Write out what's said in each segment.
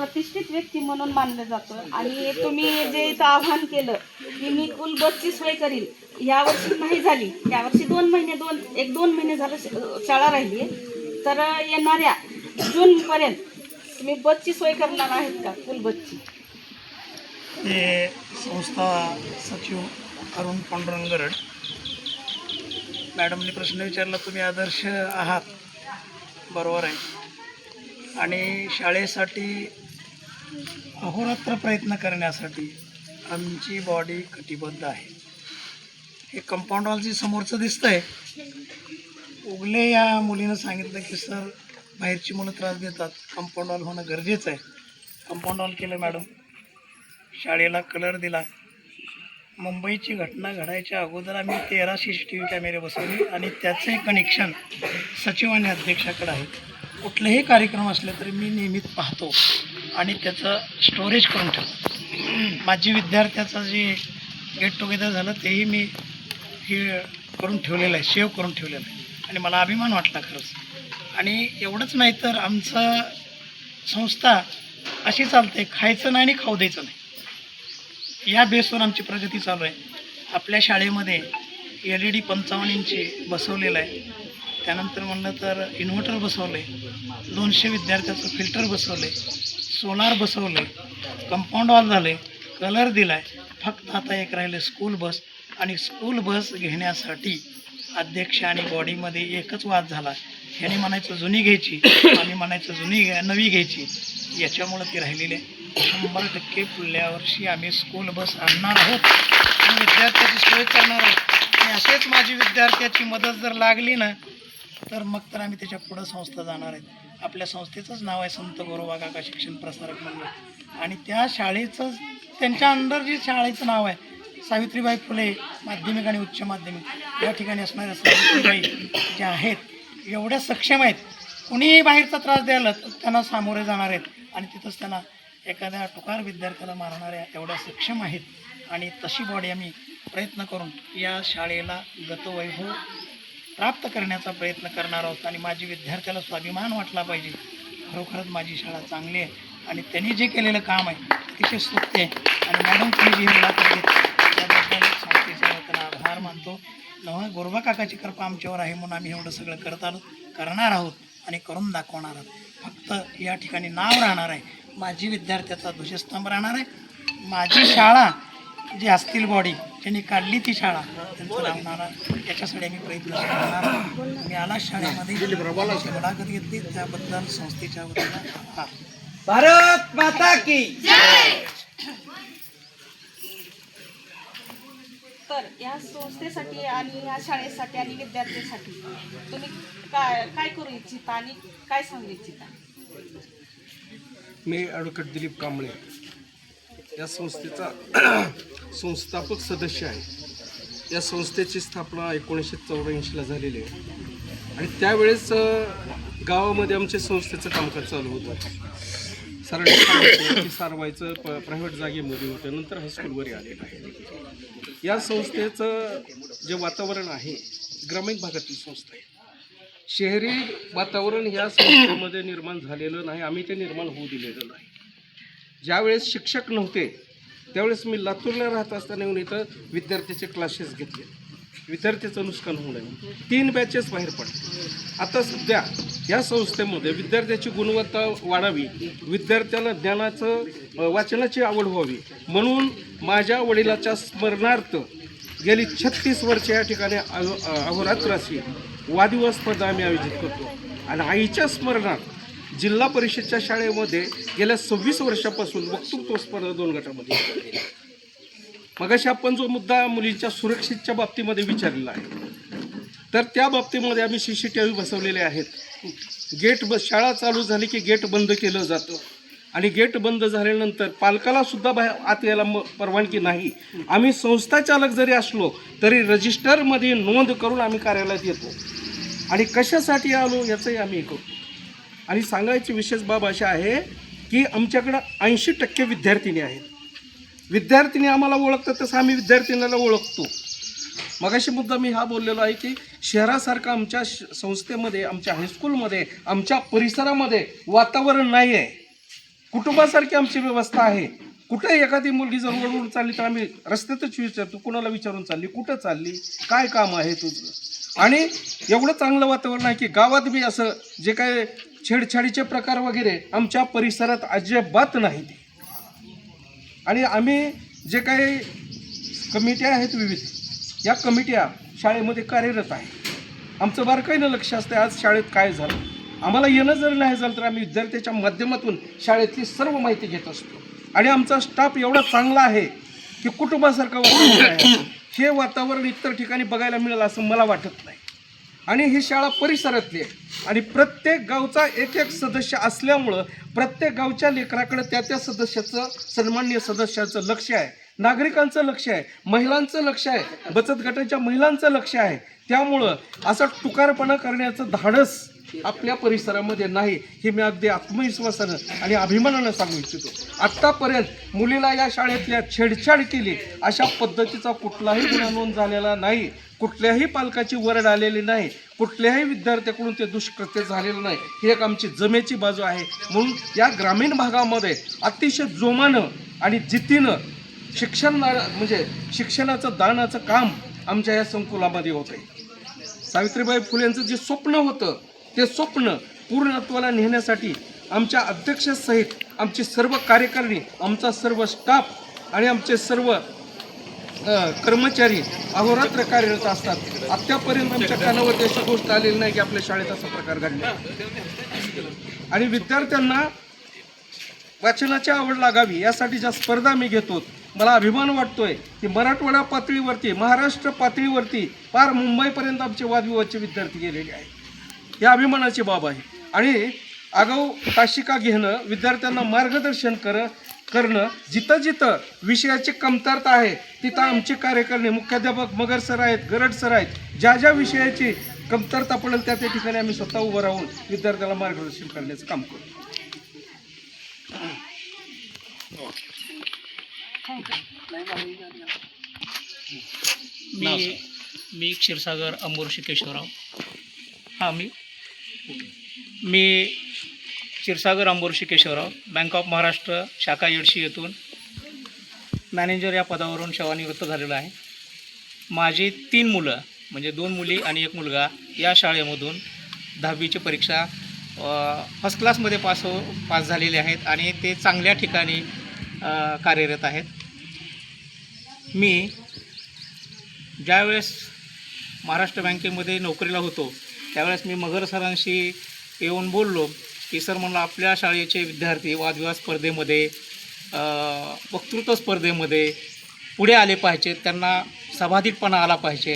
प्रतिष्ठित व्यक्ती म्हणून मानलं जातं. आणि तुम्ही जे इथं आव्हान केलं की मी कुल बसची सोय करील यावर्षी नाही झाली. यावर्षी दोन महिने दोन एक दोन महिने झालं शाळा राहिली तर येणाऱ्या जूनपर्यंत तुम्ही बसची सोय करणार आहेत का कुल बसची ते संस्था सचिव अरुण पांडुरंगरड मॅडमने प्रश्न विचारला तुम्ही आदर्श आहात. बरोबर आहे. आणि शाळेसाठी अहोरात्र प्रयत्न करण्यासाठी आमची बॉडी कटिबद्ध आहे. हे कंपाऊंड वॉल जे समोरचं दिसतंय. उगले या मुलीनं सांगितलं की सर बाहेरची मुलं त्रास देतात. कंपाऊंड वॉल होणं गरजेचं आहे. कंपाऊंड वॉल केलं मॅडम शाळेला कलर दिला. मुंबईची घटना घडायच्या अगोदर आम्ही तेरा सी सी टी व्ही कॅमेरे बसवले आणि त्याचे कनेक्शन सचिव आणि अध्यक्षाकडे आहे. कुठलेही कार्यक्रम असले तरी मी नियमित पाहतो. आणि त्याचं स्टोरेज करून ठेवलं. माझी विद्यार्थ्याचं जे गेट टुगेदर झालं तेही मी हे करून ठेवलेलं आहे सेव्ह करून ठेवलेलं आहे. आणि मला अभिमान वाटला खरंच. आणि एवढंच नाही तर आमचं संस्था अशी चालते खायचं नाही आणि खाऊ द्यायचं नाही. या बेसवर आमची प्रगती चालू आहे. आपल्या शाळेमध्ये एल ई डी पंचावन्न इंची बसवलेलं आहे. त्यानंतर म्हणलं तर इन्व्हर्टर बसवलं आहे दोनशे विद्यार्थ्याचं फिल्टर बसवलं सोनार बसवले बसवलं आहे कंपाऊंड वॉल झालं आहे कलर दिला आहे फक्त आता एक राहिले स्कूल बस आणि स्कूल बस घेण्यासाठी अध्यक्ष आणि बॉडीमध्ये एकच वाद झाला. ह्याने म्हणायचं जुनी घ्यायची आम्ही म्हणायचं जुनी घ्या नवी घ्यायची. याच्यामुळं ती राहिलेली आहे शंभर टक्के पुढल्या वर्षी आम्ही स्कूल बस आणणार आहोत. आणि विद्यार्थ्याची सोय करणार आहोत. आणि असेच माझी विद्यार्थ्याची मदत जर लागली ना तर मग तर आम्ही त्याच्या पुढं संस्था जाणार आहेत. आपल्या संस्थेचंच नाव आहे संत गोरोबा काका शिक्षण प्रसारक मंडळ. आणि त्या शाळेचं त्यांच्या अंडर जे शाळेचं नाव आहे सावित्रीबाई फुले माध्यमिक आणि उच्च माध्यमिक या ठिकाणी असणाऱ्या सावित्रीबाई ज्या आहेत एवढ्या सक्षम आहेत कुणीही बाहेरचा त्रास द्यायला तर त्यांना सामोरे जाणार आहेत. आणि तिथंच त्यांना एखाद्या टुकार विद्यार्थ्याला मारणाऱ्या एवढ्या सक्षम आहेत. आणि तशी बॉडी आम्ही प्रयत्न करून या शाळेला गतवैभव प्राप्त करण्याचा प्रयत्न करणार आहोत आणि माझी विद्यार्थ्याला स्वाभिमान वाटला पाहिजे. खरोखरच माझी शाळा चांगली आहे आणि त्यांनी जे केलेलं काम आहे अतिशय स्तुत्य आहे. आणि मॅडम तुम्ही जी मुलाखत घेतली त्याबद्दल संस्थेचा आभार मानतो. नव्हा गोरबा काकाची कृपा आमच्यावर आहे म्हणून आम्ही एवढं सगळं करत आलो करणार आहोत आणि करून दाखवणार आहोत. फक्त या ठिकाणी नाव राहणार आहे. माझी विद्यार्थ्याचा ध्वजस्तंभ राहणार आहे. माझी शाळा जी असतील बॉडी ज्यांनी काढली ती शाळा. त्यांचं लावणार याच्यासाठी आम्ही प्रयत्न करणार. मी आला शाळेमध्ये. मुलाखत घेतली. त्याबद्दल संस्थेच्या वतीनं भारत माता की तर या संस्थेसाठी आणि या शाळेसाठी आणि विद्यार्थ्यांसाठी तुम्ही काय काय करू इच्छिता आणि काय सांगू इच्छिता? मी ॲडव्होकेट दिलीप कांबळे. या संस्थेचा संस्थापक सदस्य आहे. या संस्थेची स्थापना एकोणीसशे चौऱ्याऐंशीला झालेली आहे. आणि त्यावेळेस गावामध्ये आमच्या संस्थेचं कामकाज चालू होतं. सरळ सारवायचं प प्रायव्हेट जागेमध्ये होतं. नंतर हायस्कूलवर आलेलं आहे या संस्थेचं जे वातावरण आहे ग्रामीण भागातील संस्था आहे. शहरी वातावरण ह्या संस्थेमध्ये निर्माण झालेलं नाही. आम्ही ते निर्माण होऊ दिलेलं नाही. ज्यावेळेस शिक्षक नव्हते त्यावेळेस मी लातूरला राहत असताना येऊन इथं विद्यार्थ्याचे क्लासेस घेतले. विद्यार्थ्याचं नुकसान होऊ नये तीन बॅचेस बाहेर पडले. आता सध्या या संस्थेमध्ये विद्यार्थ्याची गुणवत्ता वाढावी विद्यार्थ्याला ज्ञानाचं वाचनाची आवड व्हावी म्हणून माझ्या वडिलाच्या स्मरणार्थ गेली छत्तीस वर्ष या ठिकाणी अहो- अहोरात्र अशी स्पर्धा आम्ही आयोजित करतो. आणि आईच्या स्मरणात जिल्हा परिषदच्या शाळेमध्ये गेल्या सव्वीस वर्षापासून वक्तृत्व स्पर्धा दोन गटामध्ये मगाशी आपण जो मुद्दा मुलींच्या सुरक्षेच्या बाबतीमध्ये विचारलेला आहे तर त्या बाबतीमध्ये आम्ही सी सी टी व्ही बसवलेले आहेत. गेट ब शाळा चालू झाली की गेट बंद केलं जातं. आणि गेट बंद झाल्यानंतर पालकाला सुद्धा बाहेर आत यायला म परवानगी नाही. आम्ही संस्था चालक जरी असलो तरी रजिस्टरमध्ये नोंद करून आम्ही कार्यालयात येतो. आणि कशासाठी आलो याचंही आम्ही हे करतो. आणि सांगायची विशेष बाब अशी आहे की आमच्याकडं ऐंशी टक्के विद्यार्थिनी आहेत. विद्यार्थिनी आम्हाला ओळखतात तसं आम्ही विद्यार्थिनीला ओळखतो. मगाशी मुद्दा मी हा बोललेलो आहे की शहरासारखा आमच्या श- संस्थेमध्ये आमच्या हायस्कूलमध्ये आमच्या परिसरामध्ये वातावरण नाही आहे कुटुंबासारखी आमची व्यवस्था आहे. कुठे एखादी मुलगी जर ओढून चालली तर आम्ही रस्त्यातच विचारतो कुणाला विचारून चालली कुठं चालली काय काम आहे तुझं? आणि एवढं चांगलं वातावरण आहे की गावात बी असं जे काय छेडछाडीचे प्रकार वगैरे आमच्या परिसरात अजिबात नाही आणि आम्ही जे काही कमिट्या आहेत विविध या कमिट्या शाळेमध्ये कार्यरत आहे. आमचं बारकाईनं लक्ष असतं आज शाळेत काय झालं? आम्हाला येणं जर नाही झालं तर आम्ही विद्यार्थ्याच्या माध्यमातून शाळेतली सर्व माहिती घेत असतो. आणि आमचा स्टाफ एवढा चांगला आहे की कुटुंबासारखं वातावरण आहे. हे वातावरण इतर ठिकाणी बघायला मिळेल असं मला वाटत नाही. आणि ही शाळा परिसरातली आहे. आणि प्रत्येक गावचा एक एक सदस्य असल्यामुळं प्रत्येक गावच्या लेकराकडे त्या त्या सदस्याचं सन्मान्य सदस्याचं लक्ष आहे. नागरिकांचं लक्ष आहे. महिलांचं लक्ष आहे. बचत गटाच्या महिलांचं लक्ष आहे. त्यामुळं असं टुकारपणा करण्याचं धाडस आपल्या परिसरामध्ये नाही हे मी अगदी आत्मविश्वासानं आणि अभिमानानं सांगू इच्छितो. आत्तापर्यंत मुलीला या शाळेतल्या छेडछाड केली अशा पद्धतीचा कुठलाही गुन्हा नोंद झालेला नाही. कुठल्याही पालकाची वरड आलेली नाही. कुठल्याही विद्यार्थ्याकडून ते दुष्कृत्य झालेलं नाही. ही एक आमची जमेची बाजू आहे. म्हणून या ग्रामीण भागामध्ये अतिशय जोमानं आणि जितीनं शिक्षण म्हणजे शिक्षणाचं दानाचं काम आमच्या या संकुलामध्ये होत आहे सावित्रीबाई फुलेंचं जे स्वप्न होतं ते स्वप्न पूर्णत्वाला नेण्यासाठी आमच्या अध्यक्षसहित आमची सर्व कार्यकारिणी आमचा सर्व स्टाफ आणि आमचे सर्व कर्मचारी अहोरात्र कार्यरत असतात. आत्तापर्यंत आमच्या कानावर अशी गोष्ट आलेली नाही की आपल्या शाळेत असा प्रकार घडला. आणि विद्यार्थ्यांना वाचनाची आवड लागावी यासाठी ज्या स्पर्धा मी घेतो मला अभिमान वाटतोय की मराठवाडा पातळीवरती महाराष्ट्र पातळीवरती फार मुंबईपर्यंत आमचे वादविवादचे विद्यार्थी गेलेले आहेत. या अभिमानाची बाब आहे. आणि आगाऊ ताशिका घेणं विद्यार्थ्यांना मार्गदर्शन कर करणं जिथं जिथं विषयाची कमतरता आहे तिथं आमचे कार्यकारिणी मुख्याध्यापक मगर सर आहेत गरड सर आहेत ज्या ज्या विषयाची कमतरता पडेल त्या त्या ठिकाणी आम्ही स्वतः उभं राहून विद्यार्थ्याला मार्गदर्शन करण्याचं काम करू मी मी क्षीरसागर अंबोर शिकेश्वरराव. हां मी मी क्षीरसागर अंबोरशी केशवराव बँक ऑफ महाराष्ट्र शाखा येडशी येथून मॅनेजर या पदावरून सेवानिवृत्त झालेलो आहे. माझी तीन मुलं म्हणजे दोन मुली आणि एक मुलगा या शाळेमधून दहावीची परीक्षा फर्स्ट क्लासमध्ये पास हो पास झालेले आहेत आणि ते चांगल्या ठिकाणी कार्यरत आहेत. मी ज्यावेळेस महाराष्ट्र बँकेमध्ये नोकरीला होतो त्यावेळेस मी मगर सरांशी येऊन बोललो की सर म्हणलं आपल्या शाळेचे विद्यार्थी वादविवाद स्पर्धेमध्ये वक्तृत्व स्पर्धेमध्ये पुढे आले पाहिजेत त्यांना सभाधितपणा आला पाहिजे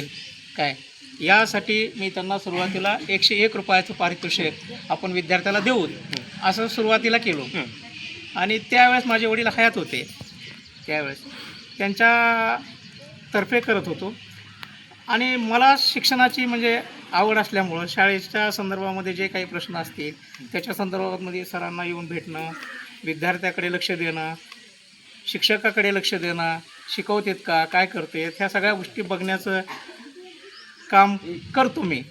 काय? यासाठी मी त्यांना सुरुवातीला एकशे एक रुपयाचं पारितोषिक आपण विद्यार्थ्याला देऊ असं सुरुवातीला केलो. आणि त्यावेळेस माझे वडील हयात होते. त्यावेळेस त्यांच्या तर्फे करत होतो. आणि मला शिक्षणाची म्हणजे आवड असल्यामुळं शाळेच्या संदर्भामध्ये जे काही प्रश्न असतील त्याच्या संदर्भामध्ये सरांना येऊन भेटणं विद्यार्थ्याकडे लक्ष देणं शिक्षकाकडे लक्ष देणं शिकवतेत का काय करते ह्या सगळ्या गोष्टी बघण्याचं काम करतो मी.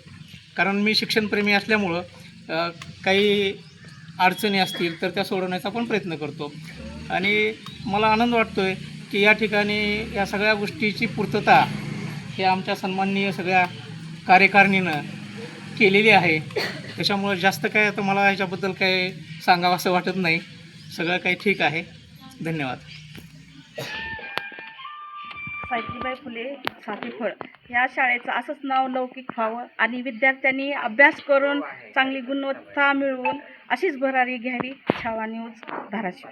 कारण मी शिक्षणप्रेमी असल्यामुळं काही अडचणी असतील तर त्या सोडवण्याचा पण प्रयत्न करतो. आणि मला आनंद वाटतो आहे की या ठिकाणी या सगळ्या गोष्टीची पूर्तता हे आमच्या सन्माननीय सगळ्या कार्यकारिणीनं केलेली आहे. त्याच्यामुळं जास्त काय आता मला ह्याच्याबद्दल काय सांगावं असं वाटत नाही. सगळं काही ठीक आहे. धन्यवाद. सावित्रीबाई फुले साथीफळ या शाळेचं असंच नाव लौकिक व्हावं आणि विद्यार्थ्यांनी अभ्यास करून चांगली गुणवत्ता मिळवून अशीच भरारी घ्यावी. छावा न्यूज धाराशिव.